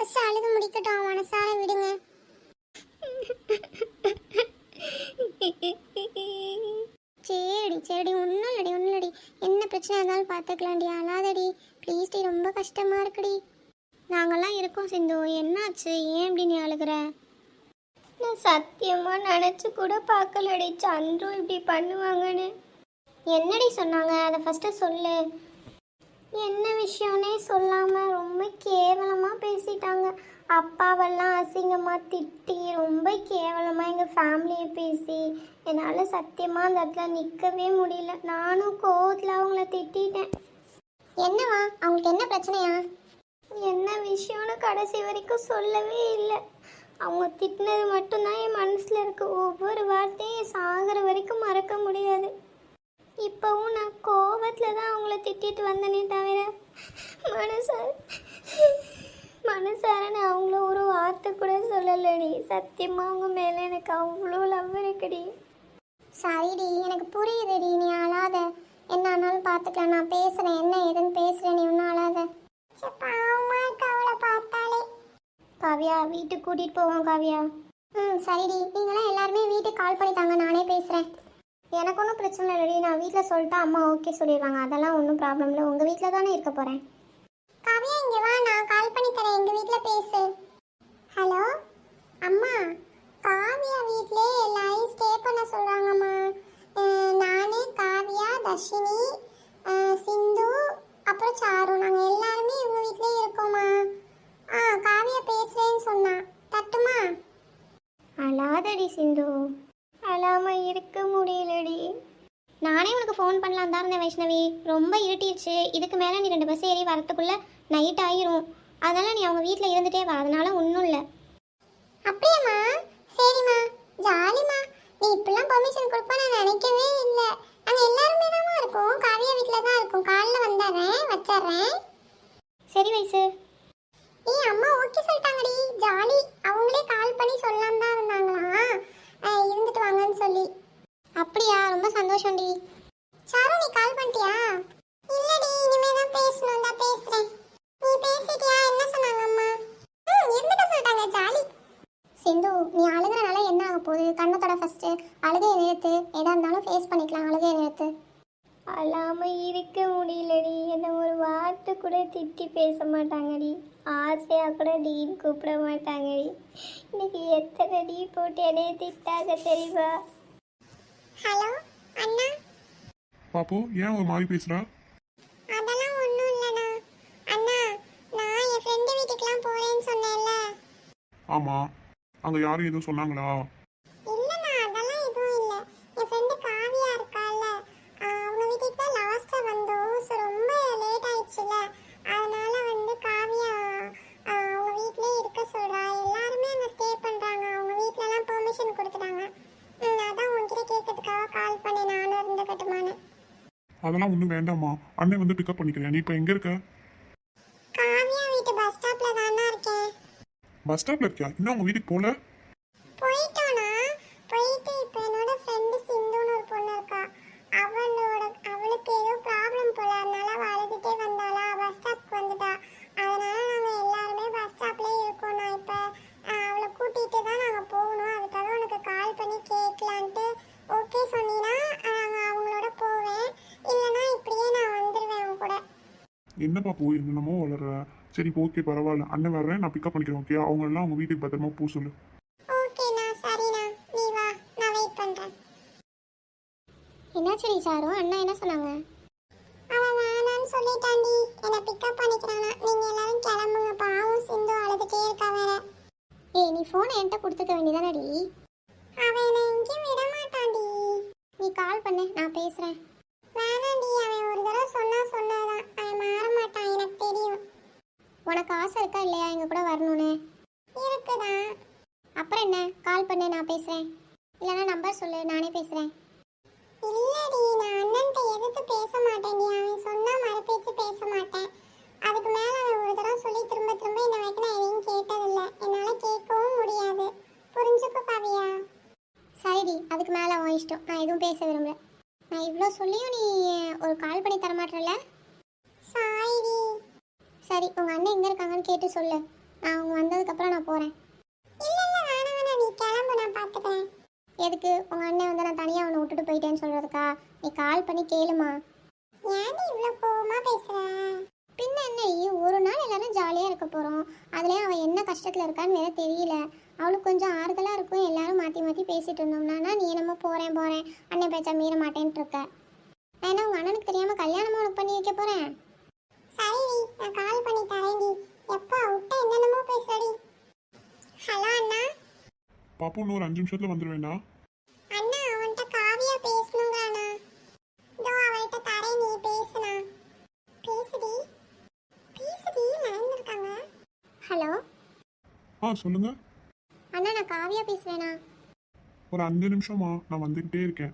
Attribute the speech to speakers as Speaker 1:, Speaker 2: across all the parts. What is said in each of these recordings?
Speaker 1: First அழுது முடிக்கட்டும் அவன் மனசார விடுங்க. சரிடி சரிடி ஒன்றும் இல்லடி ஒன்றும் இல்லடி என்ன பிரச்சனை இருந்தாலும் பார்த்துக்கலாம்டி அழாதடி. ப்ளீஸ் டி ரொம்ப கஷ்டமாக இருக்குடி. நாங்கள்லாம் இருக்கோம் சிந்து. என்னாச்சு? ஏன் இப்படி நீ அழுகுற? நான் சத்தியமாக நினச்சி கூட பார்க்கலடி. சந்துரு இப்படி பண்ணுவாங்கன்னு. என்னடி சொன்னாங்க? அதை ஃபஸ்ட்டு சொல்லு. என்ன விஷயம்னே சொல்லாம ரொம்ப கேவலமா பேசிட்டாங்க. அப்பாவெல்லாம் அசிங்கமா திட்டி ரொம்ப கேவலமா எங்க ஃபேமிலியை பேசி என்னால சத்தியமா அந்த இடத்துல நிக்கவே முடியல. நானும் கோவத்துல அவங்கள திட்டிட்டேன். என்னவா? அவங்களுக்கு என்ன பிரச்சனையா? என்ன விஷயம்னு கடைசி வரைக்கும் சொல்லவே இல்லை. அவங்க திட்டினது மட்டும்தான் என் மனசில் இருக்கு. ஒவ்வொரு வார்த்தையும் சாகிற வரைக்கும் மறக்க முடியாது. இப்போவும் நான் கோவத்தில் தான் அவங்கள திட்டிட்டு வந்தனே தவிர மனசார மனசார நான் அவங்கள ஒரு வார்த்தை கூட சொல்லலடி. சத்தியமாக அவங்க மேலே எனக்கு அவ்வளோ லவ் இருக்குடி. சரிடி எனக்கு புரியுதுடி நீ அழாத. என்ன ஆனாலும் பார்த்துக்கலாம் நான் பேசுகிறேன் என்ன ஏதுன்னு பேசுகிறேன் நீ ஒன்றும் அழாத. காவியா வீட்டுக்கு கூட்டிகிட்டு போவோம் காவியா. ம் சரிடி. நீங்களாம் எல்லாருமே வீட்டுக்கு கால் பண்ணி தாங்க நானே பேசுகிறேன் எனக்கு ஒன்றும் பிரச்சனை இல்லடி நான் வீட்டில் சொல்லிட்டா அம்மா ஓகே சொல்லிடுவாங்க. அதெல்லாம் ஒன்றும் ப்ராப்ளம் இல்லை. உங்கள் வீட்டில் தானே இருக்க போகிறேன் காவியா இங்கே வா. நான் கால் பண்ணி தரேன். எங்கள் வீட்டில் பேசு. ஹலோ அம்மா காவியா வீட்டிலே எல்லாரையும் ஸ்டே பண்ண சொல்கிறாங்கம்மா நானே காவியா தர்ஷினி அஹ், சிந்து அப்புறம் சாரு நாங்கள் எல்லாருமே இவங்க வீட்டிலே இருக்கோம்மா ஆ காவியா பேசுகிறேன்னு சொன்னா தட்டுமா அழாதடி சிந்து அழாம இருக்க முடியலடி நானே உனக்கு ஃபோன் பண்ணலாம் தான் இருந்தேன் வைஷ்ணவி. ரொம்ப இருட்டிடுச்சு. இதுக்கு மேலே நீ ரெண்டு பஸ் ஏறி வரத்துக்குள்ள நைட் ஆயிரும். அதனால நீ அவங்க வீட்டில் இருந்துட்டே வா. அதனால ஒன்றும் இல்லை. அப்படியாம்மா? சரிம்மா. ஜாலிம்மா. நீ இப்பெல்லாம் பெர்மிஷன் கொடுப்பா நான் நினைக்கவே இல்லை. நாங்கள் எல்லாருமே தான் இருக்கோம். காவியா வீட்டில் தான் இருக்கோம். காலைல வந்துடுறேன். வச்சிடுறேன். சரி வயசு ஏய் அம்மா ஓகே சொல்லிட்டாங்கடி. ஜாலி. அவங்களே கால் பண்ணி சொல்லாம தான் இருந்தாங்களாம். அஹ், இருந்துட்டு வாங்கன்னு சொல்லி. அப்படியா? ரொம்ப சந்தோஷம்டி. சாரு நீ கால் பண்ணிட்டியா? இல்லடி இனிமே தான் பேசணும். தான் பேசுறேன். நீ பேசிட்டியா? என்ன சொன்னாங்க அம்மா? ம் இருந்துட்டு சொல்லிட்டாங்க ஜாலி. சிந்து நீ அழுகுறனால என்ன ஆக போகுது? கண்ணத்தோட ஃபர்ஸ்ட் அழுகையை நிறுத்து. எதா இருந்தாலும் ஃபேஸ் பண்ணிக்கலாம் அழுகையை நிறுத்து. அழாம இருக்க முடியலடி. என்ன ஒரு வார்த்தை கூட திட்டி பேச மாட்டாங்கடி. ஆசையாக கூட டீன் கூப்பிட மாட்டாங்கடி. இன்னைக்கு எத்தனை டீ போட்டு என்னைய திட்டாங்க தெரியுமா? ஹலோ அண்ணா.
Speaker 2: பாப்பு ஏன் ஒரு மாதிரி பேசுற?
Speaker 1: அதெல்லாம் ஒன்றும் இல்லைண்ணா. அண்ணா நான் என் ஃப்ரெண்டு வீட்டுக்குலாம் போகிறேன்னு சொன்னேன்ல.
Speaker 2: ஆமா. அங்க யாரும் எதுவும் சொன்னாங்களா
Speaker 1: இல்லைண்ணா அதெல்லாம் எதுவும் இல்லை என் ஃப்ரெண்டு காவியா இருக்கால்ல ஆஹ் அவங்க வீட்டுக்கு தான் லாஸ்ட்டாக வந்தோம் ஸோ ரொம்ப லேட் ஆயிடுச்சுல அதனால வந்து காவியா ஆஹ் அவங்க வீட்டிலே இருக்க சொல்கிறா எல்லாருமே அங்கே ஸ்டே பண்ணுறாங்க அவங்க வீட்டிலலாம் பெர்மிஷன் கொடுத்துட்டாங்க ம், அதான் உங்ககிட்ட கேட்கறதுக்காக கால் பண்ணேன் நானும் இருந்துக்கட்டுமான்னு
Speaker 2: அதெல்லாம் ஒன்றும் வேண்டாம்மா. அண்ணன் வந்து பிக்கப் பண்ணிக்கிறேன். நீ இப்போ எங்க இருக்க?
Speaker 1: பஸ் ஸ்டாப்பில்
Speaker 2: பஸ் ஸ்டாப்ல இருக்கியா? இன்னும் உங்க வீட்டுக்கு போல
Speaker 1: போயிட்டோனா போயிட்டு இப்போ என்னோட ஃப்ரெண்டு சிந்துன்னு ஒரு பொண்ணு இருக்கா அவளோட அவளுக்கு ஏதோ ப்ராப்ளம் போல அதனால அவ அழுதுட்டே வந்தாளா பஸ் ஸ்டாப்க்கு வந்துட்டா அதனால நாங்கள் எல்லாருமே பஸ் ஸ்டாப்லேயே இருக்கோம் நான் இப்போ அவளை கூட்டிகிட்டு தான் நாங்கள் போகணும் அதுக்காக உனக்கு கால் பண்ணி கேட்கலான்ட்டு ஓகே சொன்னீங்கன்னா நாங்கள் அவங்களோட போவேன் இல்லைன்னா இப்படியே நான் வந்துடுவேன் அவங்க கூட
Speaker 2: என்ன பாப்பு என்னென்னமோ வளர்ற? சரி ஓகே பரவாயில்ல. அண்ணன் வர்றேன் நான் பிக்கப் பண்ணிக்கிறேன் ஓகே அவங்க எல்லாம் அவங்க வீட்டுக்கு பத்திரமா போ சொல்லு.
Speaker 1: ஓகேண்ணா சரிண்ணா. நீ வா நான் வெயிட் பண்ணுறேன் என்னாச்சரி சாரும் அண்ணா என்ன சொன்னாங்க? அவன் வேணான்னு சொல்லிட்டாண்டி. என்னை பிக்கப் பண்ணிக்கிறானா. நீங்க எல்லாரும் கிளம்புங்க. பாவம் சிந்து அழுதுட்டே இருக்கா வேற. ஏய் நீ ஃபோனை என்கிட்ட கொடுத்துக்க வேண்டியதானடி? அவன் என்னை எங்கேயும் விட மாட்டான்டி நீ கால் பண்ணு நான் பேசுறேன் வேணாண்டி அவன் ஒரு தடவை சொன்னா சொன்னதான் அவன் மாற மாட்டான் எனக்கு தெரியும் உனக்கு ஆசை இருக்கா இல்லையா எங்க கூட வரணும்னு இருக்குதான் அப்புறம் என்ன கால் பண்ணு நான் பேசுறேன் இல்லைன்னா நம்பர் சொல்லு நானே பேசுறேன். இல்லடி நான் அண்ணன்ட்ட எதிர்த்து பேச மாட்டேன்டி அவன் சொன்னா பேச மாட்டேன். அதுக்கு மேல அவன் ஒரு தடவை சொல்லி திரும்ப திரும்ப இந்த வரைக்கும் நான் எதையும் கேட்டதில்ல. என்னால கேட்கவும் முடியாது. புரிஞ்சுக்கோ காவியா. சரிடி அதுக்கு மேல உன் இஷ்டம். நான் எதுவும் பேச விரும்பல. நான் இவ்வளோ சொல்லியும் நீ ஒரு கால் பண்ணி தர மாட்டேல சரி உங்க அண்ணன் எங்க இருக்காங்கன்னு கேட்டு சொல்லு. நான் அவங்க வந்ததுக்கு அப்புறம் நான் போறேன் இல்ல இல்ல வேணாம் வேணாம் நீ கிளம்பு நான் பாத்துக்கிறேன் எதுக்கு? உங்க அண்ணன் வந்து நான் தனியா அவனை விட்டுட்டு போயிட்டேன்னு சொல்றதுக்கா? நீ கால் பண்ணி கேளுமா. ஏன் நீ இவ்வளவு கோவமா பேசுற? பின்ன என்ன? ஒரு நாள் எல்லாரும் ஜாலியா இருக்க போறோம். அதுலயும் அவன் என்ன கஷ்டத்துல இருக்கான்னு வேற தெரியல. அவளுக்கு கொஞ்சம் ஆறுதலா இருக்கும். எல்லாரும் மாத்தி மாத்தி பேசிட்டு இருந்தோம்னா நீ என்னமோ போறேன் போறேன். அண்ணன் பேச்சா மீற மாட்டேன்ட்டு இருக்க. நான் என்ன உங்க அண்ணனுக்கு தெரியாம கல்யாணமா உனக்கு பண்ணி வைக்க போறேன்? சரி நான் கால் பண்ணி தரேன்டி. எப்பா விட்ட என்னென்னமோ பேசுறடி. ஹலோ அண்ணா.
Speaker 2: பாப்பு இன்னும் ஒரு அஞ்சு நிமிஷத்துல வந்துடுவேண்டா
Speaker 1: அண்ணா அவன்கிட்ட காவியா பேசணுங்கிறானா இதோ அவள்கிட்ட தரேன் நீ பேசுனா. பேசுடி. பேசுடி லைன்ல இருக்காங்க ஹலோ?
Speaker 2: ஆ சொல்லுங்க.
Speaker 1: அண்ணா நான் காவியா பேசுறேனா
Speaker 2: ஒரு அஞ்சு நிமிஷமா நான் வந்துக்கிட்டே இருக்கேன்.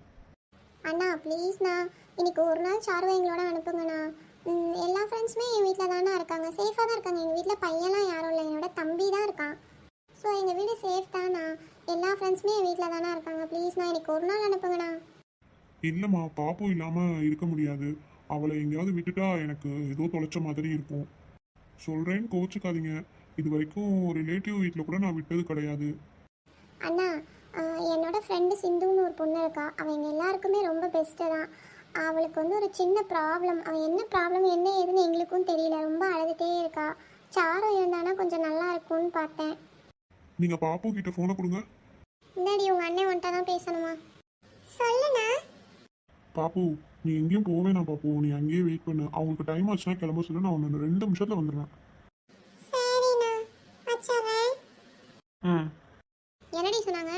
Speaker 1: அண்ணா ப்ளீஸ்ண்ணா இன்னைக்கு ஒரு நாள் சாருவை எங்களோட அனுப்புங்கண்ணா. ம், எல்லா ஃப்ரெண்ட்ஸுமே என் வீட்டில் தானே இருக்காங்க. சேஃபாக தான் இருக்காங்க. எங்கள் வீட்டில் பையன்லாம் யாரும் இல்லை. என்னோட தம்பி தான் இருக்கான். ஸோ எங்கள் வீடு சேஃப் தானா? எல்லா ஃப்ரெண்ட்ஸுமே என் வீட்டில் தானே இருக்காங்க. ப்ளீஸ்ண்ணா இன்னைக்கு ஒரு நாள் அனுப்புங்கண்ணா.
Speaker 2: இல்லைம்மா பாப்பு இல்லாமல் இருக்க முடியாது. அவளை எங்கேயாவது விட்டுட்டா எனக்கு ஏதோ தொலைச்ச மாதிரி இருக்கும். சொல்கிறேன்னு கோச்சுக்காதீங்க. இது வரைக்கும் ரிலேட்டிவ் வீட்டில் கூட நான் விட்டது கிடையாது.
Speaker 1: அண்ணா என்னோட ஃப்ரெண்டு சிந்துன்னு ஒரு பொண்ணு இருக்கா. அவள் எங்கள் எல்லாருக்குமே ரொம்ப பெஸ்ட்டு தான். அவளுக்கு வந்து ஒரு சின்ன ப்ராப்ளம் அவள் என்ன ப்ராப்ளம் என்ன ஏதுன்னு எங்களுக்கும் தெரியல. ரொம்ப அழுதுகிட்டே இருக்கா. சாரம் இருந்தானா கொஞ்சம் நல்லா இருக்கும்னு பார்த்தேன்.
Speaker 2: நீங்கள் பாப்பு கிட்ட ஃபோனை கொடுங்க.
Speaker 1: இந்தாடி உங்க அண்ணன் வந்துட்டா தான் பேசணுமா? சொல்லுண்ணா.
Speaker 2: பாப்பு நீ எங்கேயும் போவே நான் பாப்பு. நீ அங்கேயே வெயிட் பண்ணு. அவங்களுக்கு டைம் ஆச்சுன்னா கிளம்ப சொல்லு. நான் ஒன்று ரெண்டு நிமிஷத்தில் வந்துடுவேன்
Speaker 1: சரிண்ணா. வச்சிடுறேன்.
Speaker 2: ம்.
Speaker 1: என்னடி சொன்னாங்க?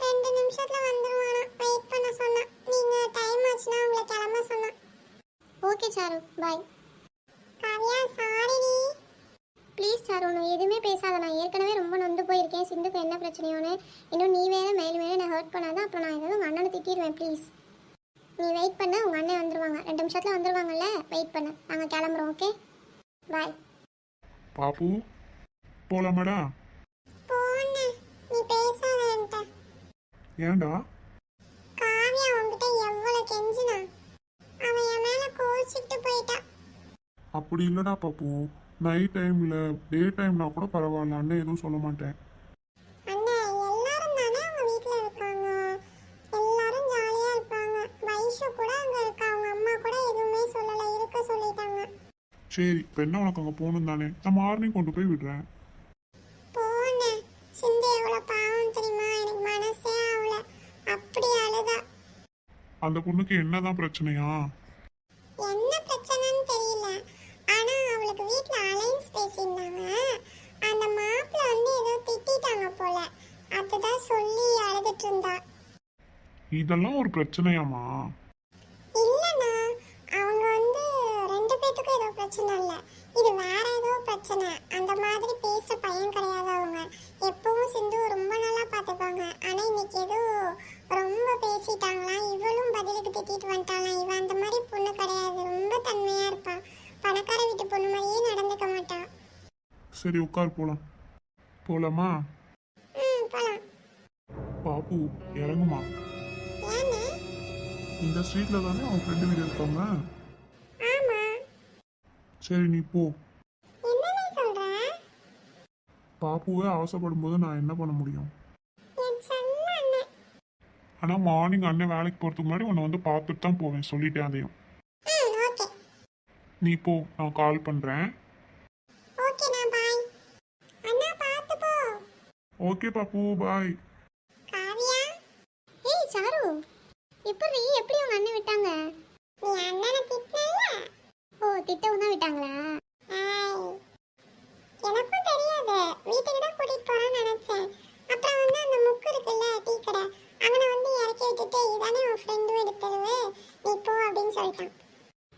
Speaker 1: ரெண்டு நிமிஷத்துல வந்துருவானா. வெயிட் பண்ண சொன்னா நீங்க டைம் ஆச்சுன்னா உங்களை கிளம்ப சொன்னா ஓகே சாரு. பாய் காவியா சாரிடி ப்ளீஸ் சாரு நான் எதுவுமே பேசாத. நான் ஏற்கனவே ரொம்ப நொந்து போயிருக்கேன். சிந்துக்கு என்ன பிரச்சனையோன்னு. இன்னும் நீ வேற மேலும் மேலும் நான் ஹர்ட் பண்ணாதான் அப்புறம் நான் ஏதாவது உங்கள் அண்ணனை திட்டிடுவேன் ப்ளீஸ் நீ வெயிட் பண்ண உங்கள் அண்ணன் வந்துருவாங்க. ரெண்டு நிமிஷத்தில் வந்துருவாங்கல்ல? வெயிட் பண்ணு. நாங்கள் கிளம்புறோம் ஓகே பாய்
Speaker 2: பாப்பு
Speaker 1: என்கிட்ட.
Speaker 2: ஏன்டா? அப்படி இல்லைடா பாப்பு. நைட் டைமில் டே டைம்னா கூட பரவாயில்ல அண்ணன் எதுவும் சொல்ல மாட்டேன். சரி இப்போ என்ன உனக்கு அங்கே போகணும் தானே? நான் மார்னிங் கொண்டு போய் விடுறேன். அந்த பொண்ணுக்கு என்னதான் பிரச்சனையா? இதெல்லாம் ஒரு பிரச்சனையாமா
Speaker 1: இல்லண்ணா அவங்க வந்து ரெண்டு பேத்துக்கும் ஏதோ பிரச்சனை இல்ல. இது வேற ஏதோ பிரச்சனை. அந்த மாதிரி பேச பையன் கிடையாது அவங்க. எப்பவும் சிந்து ரொம்ப நல்லா பார்த்துப்பாங்க ஆனா இன்னைக்கு ஏதோ ரொம்ப பேசிட்டாங்களாம் இவளும் பதிலுக்கு திட்டிட்டு வந்துட்டாளாம் இவ அந்த மாதிரி பொண்ணு கிடையாது. ரொம்ப தன்மையா இருப்பா. பணக்கார வீட்டு பொண்ணு மாதிரியே நடந்துக்க மாட்டா.
Speaker 2: சரி உட்கார் போகலாம் போகலாமா
Speaker 1: ம் போலாம்.
Speaker 2: பாப்பு இறங்குமா? இந்த ஸ்ட்ரீட்டில் தானே அவன் ஃப்ரெண்டு வீடு இருக்காங்க
Speaker 1: ஆமா.
Speaker 2: சரி நீ போ. பாப்புவே அவசரப்படும் போது நான் என்ன பண்ண முடியும்? ஆனால் மார்னிங் அண்ணன். வேலைக்கு போகிறதுக்கு முன்னாடி உன்னை வந்து பார்த்துட்டு தான் போவேன் சொல்லிட்டேன் அதையும். நீ போ நான் கால் பண்ணுறேன்
Speaker 1: ஓகேண்ணா பாய் அண்ணா பார்த்து போ.
Speaker 2: ஓகே பாப்பு பாய்
Speaker 1: காவியா ஏய் சாரு எப்படி எப்படி உங்க அண்ணன் விட்டாங்க? நீ அண்ணனை திட்டல ஓ திட்டவும் தான் விட்டாங்களா? எனக்கும் தெரியாது. வீட்டுக்கு தான் கூட்டிட்டு போறான்னு நினைச்சேன். அப்புறம் வந்து அந்த முக்கு இருக்குல்ல டீ கடை அங்கன வந்து இறக்கி விட்டுட்டு இதானே உன் ஃப்ரெண்டும் எடுத்துருவே நீ போ அப்படின்னு சொல்லிட்டான்.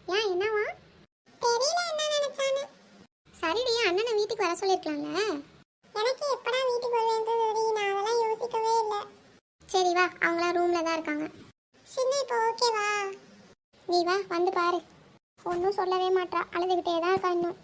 Speaker 1: ஏன் என்னவா? தெரியல என்ன நினைச்சானு சரிடி அண்ணனை வீட்டுக்கு வர சொல்லிருக்கலாம்ல எனக்கு எப்படா வீட்டுக்கு வருவேன்றது நான் அதெல்லாம் யோசிக்கவே இல்லை. சரி வா. அவங்களாம் ரூம்ல தான் இருக்காங்க. சின்ன இப்போ ஓகேவா நீ வா வந்து பாரு. ஒன்றும் சொல்லவே மாட்டா அழுதுகிட்டே தான் இருக்கா இன்னும்.